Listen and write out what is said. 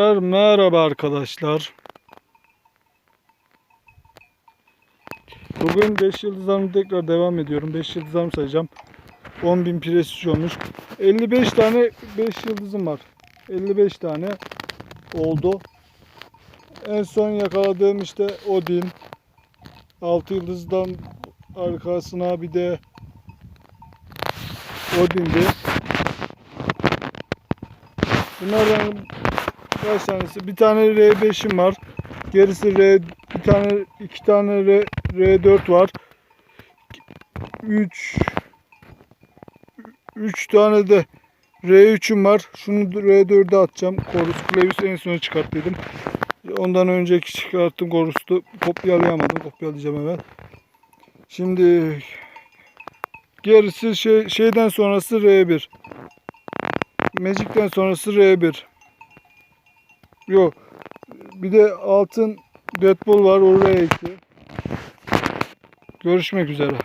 Merhaba arkadaşlar. Bugün 5 yıldızlarımı tekrar devam ediyorum. 5 yıldızlarımı sayacağım. 10.000 prestij olmuş. 55 tane 5 yıldızım var. 55 tane oldu. En son yakaladığım işte Odin. 6 yıldızdan arkasına bir de Odin'di. Bunlardan kaç tanesi? Bir tane R5'im var. Gerisi R bir tane iki tane R, R4 var. 3 3 tane de R3'üm var. Şunu R4'e atacağım. Korus Clavius en sona çıkarttıydım. Ondan önceki çıkarttım Korus'tu. Kopyalayamadım. Kopyalayacağım hemen. Şimdi gerisi şey, şeyden sonrası R1. Magic'ten sonrası R1. Yok. Bir de altın Deadpool var. O R2. Görüşmek üzere.